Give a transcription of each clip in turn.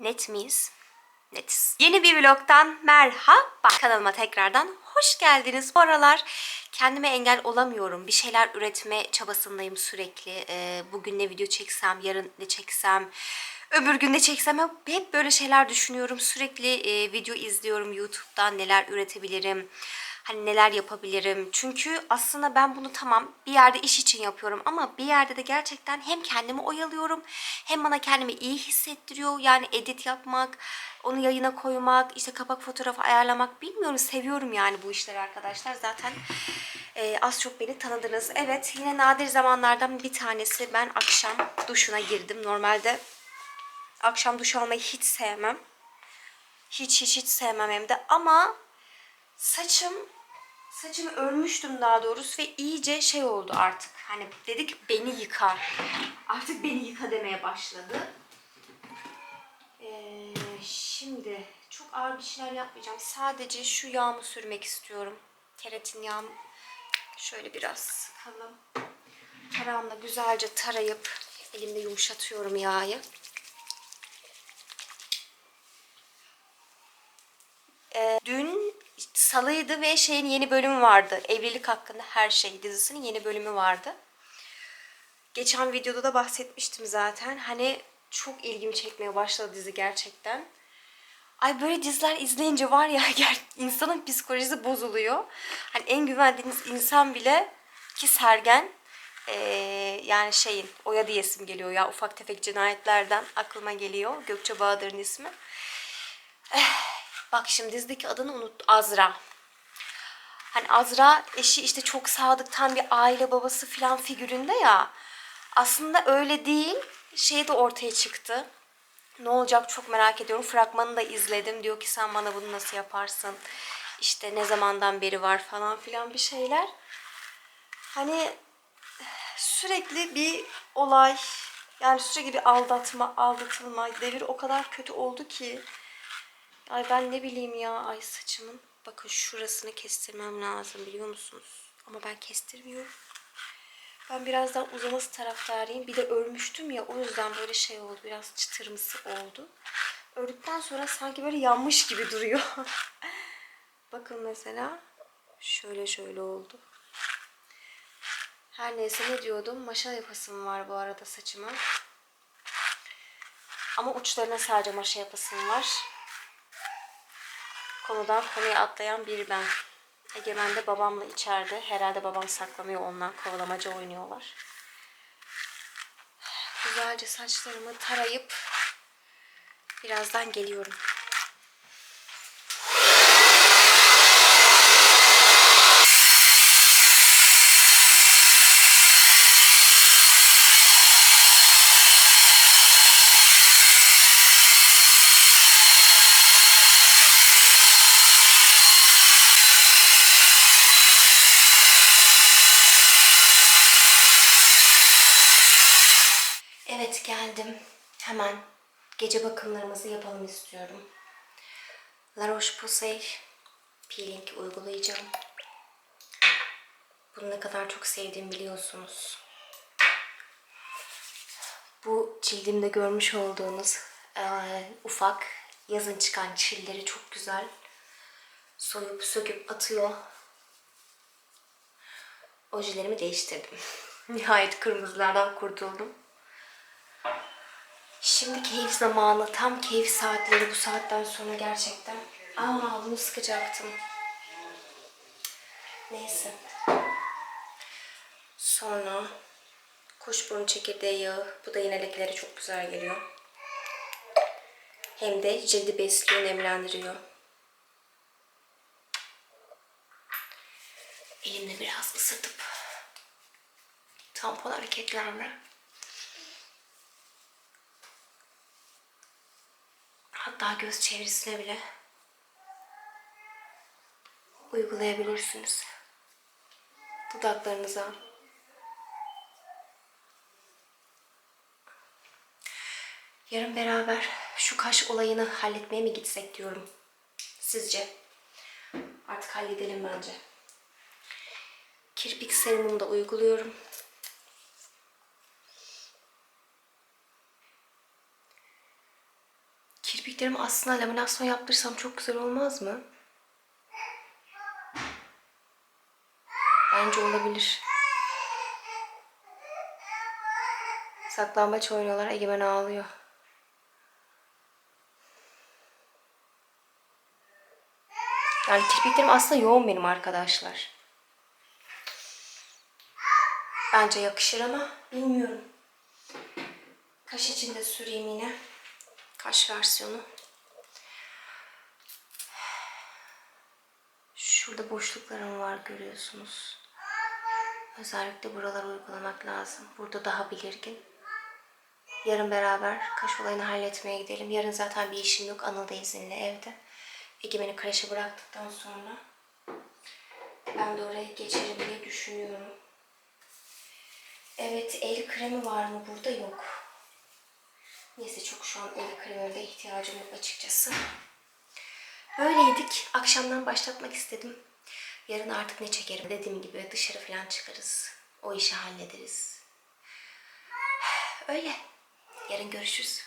Net miyiz? Netiz. Yeni bir vlogdan merhaba. Kanalıma tekrardan hoş geldiniz. Bu aralar kendime engel olamıyorum. Bir şeyler üretme çabasındayım sürekli. Ee, bugün ne video çeksem, yarın ne çeksem, öbür gün ne çeksem hep, böyle şeyler düşünüyorum. Sürekli e, video izliyorum YouTube'dan neler üretebilirim. Hani neler yapabilirim. Çünkü aslında ben bunu tamam bir yerde iş için yapıyorum ama bir yerde de gerçekten hem kendimi oyalıyorum hem bana kendimi iyi hissettiriyor. Yani edit yapmak, onu yayına koymak, işte kapak fotoğrafı ayarlamak bilmiyorum seviyorum yani bu işleri arkadaşlar. Zaten e, az çok beni tanıdınız. Evet yine nadir zamanlardan bir tanesi ben akşam duşuna girdim. Normalde akşam duş almayı hiç sevmem. Hiç hiç hiç sevmem hem de ama saçım saçımı örmüştüm daha doğrusu ve iyice şey oldu artık. Hani dedik beni yıka. Artık beni yıka demeye başladı. Ee, şimdi çok ağır bir şeyler yapmayacağım. Sadece şu yağımı sürmek istiyorum. Keratin yağım şöyle biraz sıkalım. Tarağımla güzelce tarayıp elimde yumuşatıyorum yağı. Ee, dün salıydı ve şeyin yeni bölümü vardı. Evlilik hakkında her şey dizisinin yeni bölümü vardı. Geçen videoda da bahsetmiştim zaten. Hani çok ilgimi çekmeye başladı dizi gerçekten. Ay böyle diziler izleyince var ya insanın psikolojisi bozuluyor. Hani en güvendiğiniz insan bile ki Sergen eee, yani şeyin Oya diyesim geliyor ya ufak tefek cinayetlerden aklıma geliyor. Gökçe Bahadır'ın ismi. Bak şimdi dizideki adını unut. Azra. Hani Azra eşi işte çok sadık bir aile babası falan figüründe ya. Aslında öyle değil. Şey de ortaya çıktı. Ne olacak çok merak ediyorum. Fragmanı da izledim. Diyor ki sen bana bunu nasıl yaparsın? İşte ne zamandan beri var falan filan bir şeyler. Hani sürekli bir olay yani sürekli bir aldatma, aldatılma. Devir o kadar kötü oldu ki. Ay ben ne bileyim ya ay saçımın. Bakın şurasını kestirmem lazım biliyor musunuz? Ama ben kestirmiyorum. Ben biraz daha uzaması taraftarıyım. Bir de örmüştüm ya o yüzden böyle şey oldu. Biraz çıtırımsı oldu. Ördükten sonra sanki böyle yanmış gibi duruyor. Bakın mesela şöyle şöyle oldu. Her neyse ne diyordum? Maşa yapasım var bu arada saçıma. Ama uçlarına sadece maşa yapasım var. Konudan konuya atlayan bir ben. Egemen de babamla içeride. Herhalde babam saklamıyor ondan. Kovalamaca oynuyorlar. Güzelce saçlarımı tarayıp birazdan geliyorum. Evet geldim. Hemen gece bakımlarımızı yapalım istiyorum. La Roche-Posay peeling uygulayacağım. Bunu ne kadar çok sevdiğimi biliyorsunuz. Bu cildimde görmüş olduğunuz eee, ufak yazın çıkan çilleri çok güzel. Soyup söküp atıyor. Ojelerimi değiştirdim. Nihayet kırmızılardan kurtuldum. Şimdi keyif zamanı. Tam keyif saatleri bu saatten sonra gerçekten. Aa bunu sıkacaktım. Neyse. Sonra kuşburnu çekirdeği yağı. Bu da yine lekelere çok güzel geliyor. Hem de cildi besliyor, nemlendiriyor. Elimle biraz ısıtıp tampon hareketlerle Hatta göz çevresine bile uygulayabilirsiniz. Dudaklarınıza. Yarın beraber şu kaş olayını halletmeye mi gitsek diyorum. Sizce? Artık halledelim bence. Kirpik serumumu da uyguluyorum. Kirpiklerimi aslında laminasyon yaptırsam çok güzel olmaz mı? Bence olabilir. Saklambaç oynuyorlar. Egemen ağlıyor. Yani kirpiklerim aslında yoğun benim arkadaşlar. Bence yakışır ama bilmiyorum. Kaş içinde süreyim yine. Kaş versiyonu. Şurada boşluklarım var görüyorsunuz. Özellikle buraları uygulamak lazım. Burada daha belirgin. Yarın beraber kaş olayını halletmeye gidelim. Yarın zaten bir işim yok. Anıl da izinli evde. Egemen'i kreşe bıraktıktan sonra ben de oraya geçerim diye düşünüyorum. Evet el kremi var mı burada? Yok. Neyse çok şu an el kremine de ihtiyacım yok açıkçası. Böyleydik. Akşamdan başlatmak istedim. Yarın artık ne çekerim dediğim gibi dışarı falan çıkarız. O işi hallederiz. Öyle. Yarın görüşürüz.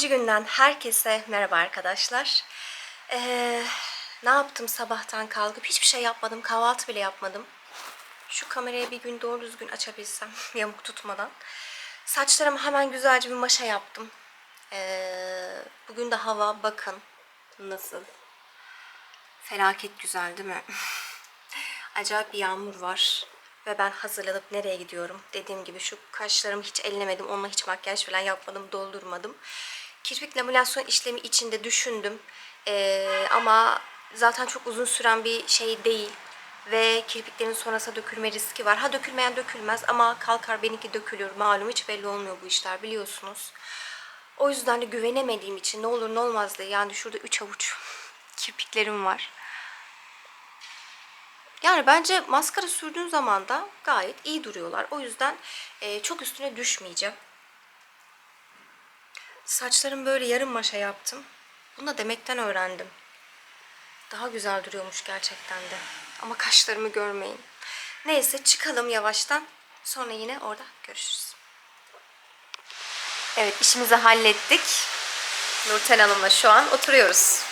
İkinci günden herkese merhaba arkadaşlar. Ee, ne yaptım sabahtan kalkıp hiçbir şey yapmadım. Kahvaltı bile yapmadım. Şu kamerayı bir gün doğru düzgün açabilsem yamuk tutmadan. Saçlarıma hemen güzelce bir maşa yaptım. Ee, bugün de hava bakın nasıl. Felaket güzel değil mi? Acayip bir yağmur var. Ve ben hazırlanıp nereye gidiyorum? Dediğim gibi şu kaşlarımı hiç ellemedim. Onunla hiç makyaj falan yapmadım, doldurmadım. Kirpik laminasyon işlemi içinde düşündüm. Ee, ama zaten çok uzun süren bir şey değil. Ve kirpiklerin sonrasında dökülme riski var. Ha dökülmeyen dökülmez ama kalkar benimki dökülür. Malum hiç belli olmuyor bu işler biliyorsunuz. O yüzden de güvenemediğim için ne olur ne olmaz diye. Yani şurada 3 avuç kirpiklerim var. Yani bence maskara sürdüğün zaman da gayet iyi duruyorlar. O yüzden e, çok üstüne düşmeyeceğim. Saçlarım böyle yarım maşa yaptım. Bunu da demekten öğrendim. Daha güzel duruyormuş gerçekten de. Ama kaşlarımı görmeyin. Neyse çıkalım yavaştan. Sonra yine orada görüşürüz. Evet işimizi hallettik. Nurten Hanım'la şu an oturuyoruz.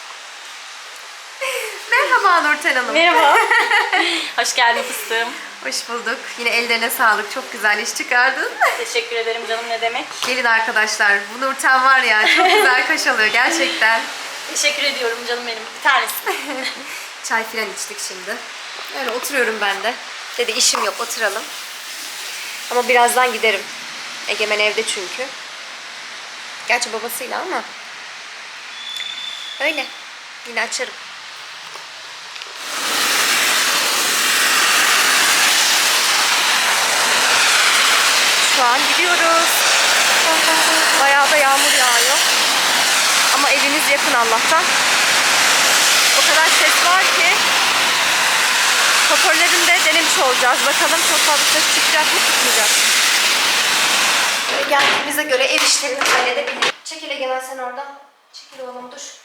Merhaba Nurten Hanım. Merhaba. Hoş geldin fıstığım. Hoş bulduk. Yine ellerine sağlık. Çok güzel iş çıkardın. Teşekkür ederim canım ne demek. Gelin arkadaşlar. Bu Nurten var ya çok güzel kaş alıyor gerçekten. Teşekkür ediyorum canım benim. Bir tanesi. Çay filan içtik şimdi. Öyle oturuyorum ben de. Dedi işim yok oturalım. Ama birazdan giderim. Egemen evde çünkü. Gerçi babasıyla ama. Öyle. Yine açarım. Şu an gidiyoruz. Bayağı da yağmur yağıyor. Ama evimiz yakın Allah'tan. O kadar ses var ki hoparlörünü de denemiş olacağız. Bakalım çok fazla ses çıkacak mı çıkmayacak. mı? Geldiğimize göre ev işlerini halledebiliriz. Çekil Egemen sen oradan. Çekil oğlum dur.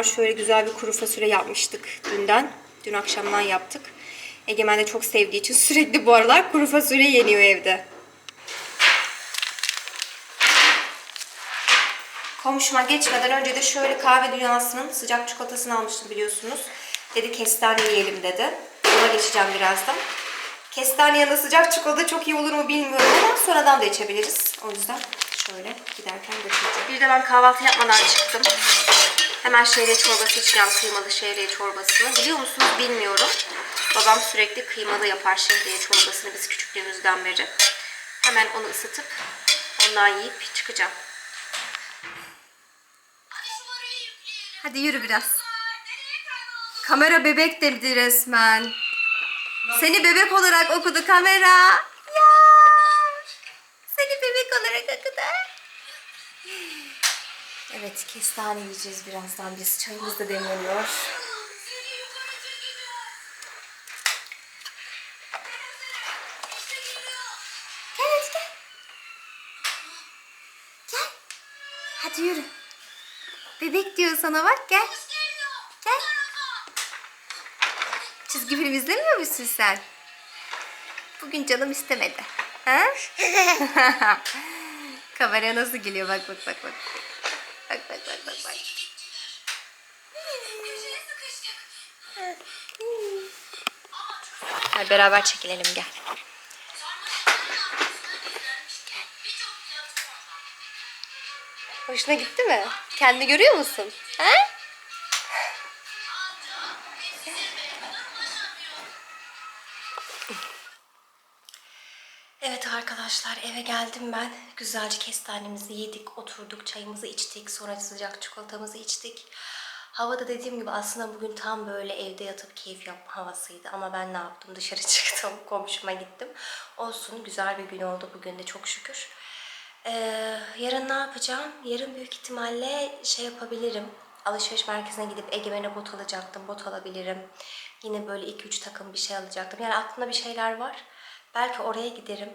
Var. Şöyle güzel bir kuru fasulye yapmıştık dünden. Dün akşamdan yaptık. Egemen de çok sevdiği için sürekli bu aralar kuru fasulye yeniyor evde. Komşuma geçmeden önce de şöyle kahve dünyasının sıcak çikolatasını almıştım biliyorsunuz. Dedi kestane yiyelim dedi. Ona geçeceğim birazdan. Kestane yanında sıcak çikolata çok iyi olur mu bilmiyorum ama sonradan da içebiliriz. O yüzden şöyle giderken götüreceğim. Bir de ben kahvaltı yapmadan çıktım. Hemen şehriye çorbası içeceğim. Kıymalı şehriye çorbasını. Biliyor musunuz bilmiyorum. Babam sürekli kıymalı yapar şehriye çorbasını biz küçüklüğümüzden beri. Hemen onu ısıtıp ondan yiyip çıkacağım. Hadi yürü biraz. Kamera bebek dedi resmen. Seni bebek olarak okudu kamera. Ya. Seni bebek olarak okudu. Evet kestane yiyeceğiz birazdan biz. Çayımız da demleniyor. Gel hadi gel. Gel. Hadi yürü. Bebek diyor sana bak gel. Gel. Çizgi film izlemiyor musun sen? Bugün canım istemedi. Ha? Kamera nasıl geliyor bak bak bak bak. Bak bak bak bak bak. Gel beraber çekilelim gel. Gel. Hoşuna gitti mi? Kendini görüyor musun? Ha? Evet arkadaşlar eve geldim ben. Güzelce kestanemizi yedik, oturduk, çayımızı içtik. Sonra sıcak çikolatamızı içtik. Havada dediğim gibi aslında bugün tam böyle evde yatıp keyif yapma havasıydı. Ama ben ne yaptım? Dışarı çıktım, komşuma gittim. Olsun güzel bir gün oldu bugün de çok şükür. Ee, yarın ne yapacağım? Yarın büyük ihtimalle şey yapabilirim. Alışveriş merkezine gidip Egemen'e bot alacaktım. Bot alabilirim. Yine böyle 2-3 takım bir şey alacaktım. Yani aklımda bir şeyler var. Belki oraya giderim.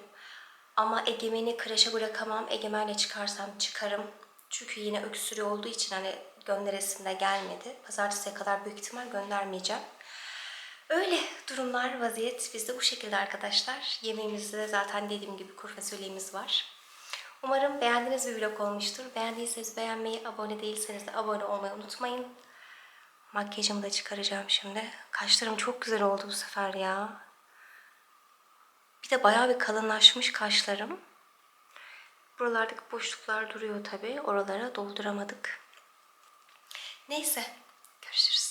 Ama Egemen'i kreşe bırakamam. Egemen'le çıkarsam çıkarım. Çünkü yine öksürüğü olduğu için hani gönderesim de gelmedi. Pazartesiye kadar büyük ihtimal göndermeyeceğim. Öyle durumlar, vaziyet bizde bu şekilde arkadaşlar. Yemeğimizde de zaten dediğim gibi kuru fasulyemiz var. Umarım beğendiğiniz bir vlog olmuştur. Beğendiyseniz beğenmeyi, abone değilseniz de abone olmayı unutmayın. Makyajımı da çıkaracağım şimdi. Kaşlarım çok güzel oldu bu sefer ya. Bir de bayağı bir kalınlaşmış kaşlarım. Buralardaki boşluklar duruyor tabii. Oralara dolduramadık. Neyse. Görüşürüz.